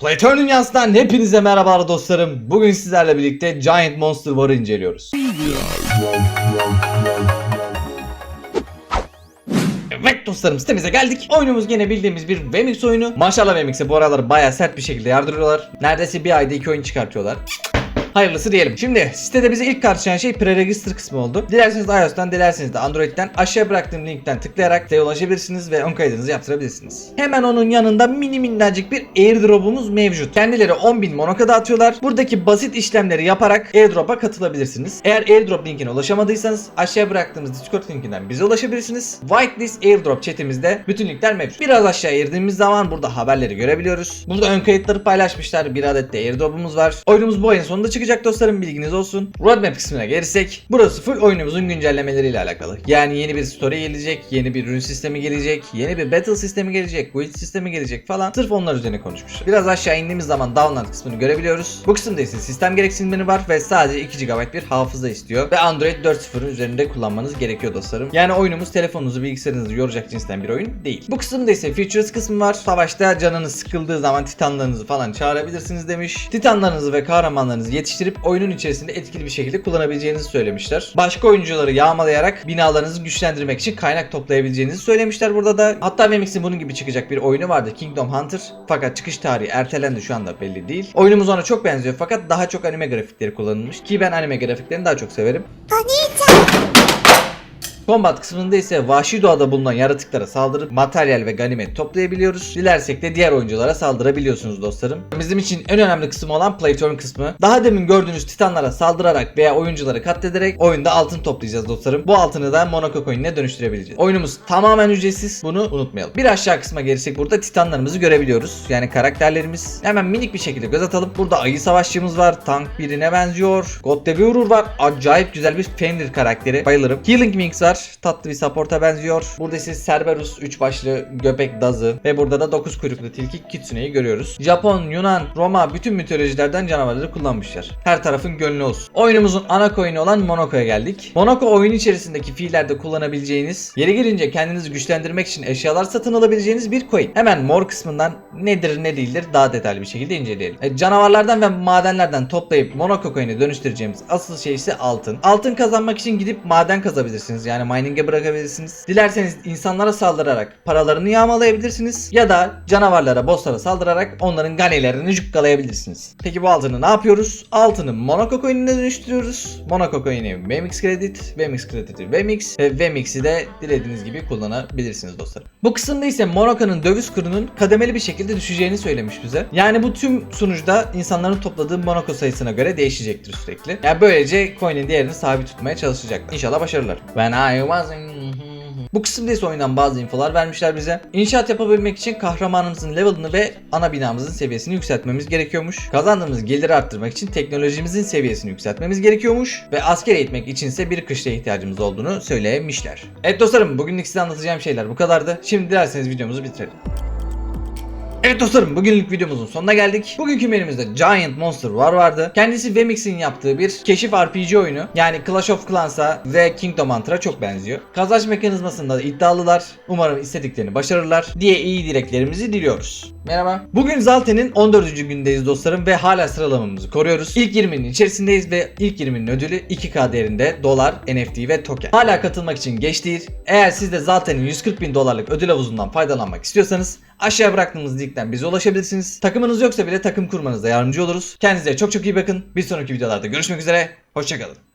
Playturn dünyasından hepinize merhabalar dostlarım. Bugün sizlerle birlikte Giant Monster War'ı inceliyoruz. Evet dostlarım sitemize geldik. Oyunumuz yine bildiğimiz bir Vemix oyunu. Maşallah Vemix'e bu aralar baya sert bir şekilde yardırıyorlar. Neredeyse bir ayda iki oyun çıkartıyorlar. Hayırlısı diyelim. Şimdi sitede bize ilk karşılayan şey pre-register kısmı oldu. Dilerseniz iOS'tan, dilerseniz de Android'den aşağıya bıraktığım linkten tıklayarak siteye ulaşabilirsiniz ve ön kaydınızı yaptırabilirsiniz. Hemen onun yanında mini minnacık bir airdrop'umuz mevcut. Kendileri 10.000 monoka dağıtıyorlar. Buradaki basit işlemleri yaparak airdrop'a katılabilirsiniz. Eğer airdrop linkine ulaşamadıysanız aşağıya bıraktığımız Discord linkinden bize ulaşabilirsiniz. Whitelist airdrop chatimizde bütün linkler mevcut. Biraz aşağı girdiğimiz zaman burada haberleri görebiliyoruz. Burada ön kayıtları paylaşmışlar. Bir adet de airdrop'umuz var. Oyunumuz bu ayın sonunda çıkacak dostlarım bilginiz olsun. Roadmap kısmına gelirsek burası full oyunumuzun güncellemeleriyle alakalı. Yani yeni bir story gelecek, yeni bir ürün sistemi gelecek, yeni bir battle sistemi gelecek, guild sistemi gelecek falan. Sırf onlar üzerine konuşmuşlar. Biraz aşağı indiğimiz zaman download kısmını görebiliyoruz. Bu kısımda ise sistem gereksinimleri var ve sadece 2 GB bir hafıza istiyor. Ve Android 4.0'ın üzerinde kullanmanız gerekiyor dostlarım. Yani oyunumuz telefonunuzu bilgisayarınızı yoracak cinsten bir oyun değil. Bu kısımda ise features kısmı var. Savaşta canınız sıkıldığı zaman titanlarınızı falan çağırabilirsiniz demiş. Titanlarınızı ve kahramanlarınızı yetiştirip oyunun içerisinde etkili bir şekilde kullanabileceğinizi söylemişler. Başka oyuncuları yağmalayarak binalarınızı güçlendirmek için kaynak toplayabileceğinizi söylemişler burada da. Hatta Vemix'in bunun gibi çıkacak bir oyunu vardı Kingdom Hunter. Fakat çıkış tarihi ertelendi şu anda belli değil. Oyunumuz ona çok benziyor fakat daha çok anime grafikleri kullanılmış ki ben anime grafiklerini daha çok severim. Combat kısmında ise vahşi doğada bulunan yaratıklara saldırıp materyal ve ganimet toplayabiliyoruz. Dilersek de diğer oyunculara saldırabiliyorsunuz dostlarım. Bizim için en önemli kısım olan Playturn kısmı. Daha demin gördüğünüz titanlara saldırarak veya oyuncuları katlederek oyunda altın toplayacağız dostlarım. Bu altını da Monaco Coin'e dönüştürebileceğiz. Oyunumuz tamamen ücretsiz. Bunu unutmayalım. Bir aşağı kısma gelirsek burada titanlarımızı görebiliyoruz. Yani karakterlerimiz. Hemen minik bir şekilde göz atalım. Burada ayı savaşçımız var. Tank birine benziyor. God Devourer var. Acayip güzel bir Fenrir karakteri. Bayılırım. Healing Wings var. Tatlı bir support'a benziyor. Burada ise Cerberus 3 başlı göbek dazı ve burada da 9 kuyruklu tilki Kitsune'yi görüyoruz. Japon, Yunan, Roma bütün mitolojilerden canavarları kullanmışlar. Her tarafın gönlü olsun. Oyunumuzun ana coin'i olan Monaco'ya geldik. Monaco oyun içerisindeki fiillerde kullanabileceğiniz, yeri gelince kendinizi güçlendirmek için eşyalar satın alabileceğiniz bir coin. Hemen mor kısmından nedir ne değildir daha detaylı bir şekilde inceleyelim. E, canavarlardan ve madenlerden toplayıp Monaco coin'e dönüştüreceğimiz asıl şey ise altın. Altın kazanmak için gidip maden kazabilirsiniz. Yani mining'e bırakabilirsiniz. Dilerseniz insanlara saldırarak paralarını yağmalayabilirsiniz. Ya da canavarlara, bosslara saldırarak onların ganilerini cukkalayabilirsiniz. Peki bu altını ne yapıyoruz? Altını Monaco coin'ine dönüştürüyoruz. Monaco coin'i Vemix Credit, Vemix Credit'i Vemix ve Vemix'i de dilediğiniz gibi kullanabilirsiniz dostlar. Bu kısımda ise Monaco'nun döviz kurunun kademeli bir şekilde düşeceğini söylemiş bize. Yani bu tüm sunucuda insanların topladığı Monaco sayısına göre değişecektir sürekli. Yani böylece coin'in değerini sabit tutmaya çalışacaklar. İnşallah başarırlar. When I. Bu kısımda ise oyundan bazı infolar vermişler bize. İnşaat yapabilmek için kahramanımızın level'ını ve ana binamızın seviyesini yükseltmemiz gerekiyormuş. Kazandığımız geliri arttırmak için teknolojimizin seviyesini yükseltmemiz gerekiyormuş. Ve asker eğitmek içinse bir kışla ihtiyacımız olduğunu söylemişler. Evet dostlarım bugünlük size anlatacağım şeyler bu kadardı. Şimdi dilerseniz videomuzu bitirelim. Evet dostlarım bugünlük videomuzun sonuna geldik. Bugünkü menümüzde Giant Monster War vardı. Kendisi Vemix'in yaptığı bir keşif RPG oyunu. Yani Clash of Clans'a ve Kingdom Hunter'a çok benziyor. Kazanç mekanizmasında da iddialılar. Umarım istediklerini başarırlar diye iyi dileklerimizi diliyoruz. Merhaba. Bugün Zalte'nin 14. gündeyiz dostlarım ve hala sıralamamızı koruyoruz. İlk 20'nin içerisindeyiz ve ilk 20'nin ödülü 2K değerinde dolar, NFT ve token. Hala katılmak için geç değil. Eğer siz de Zalte'nin 140 bin dolarlık ödül havuzundan faydalanmak istiyorsanız aşağıya bıraktığımız linkten bize ulaşabilirsiniz. Takımınız yoksa bile takım kurmanızda yardımcı oluruz. Kendinize çok çok iyi bakın. Bir sonraki videolarda görüşmek üzere. Hoşçakalın.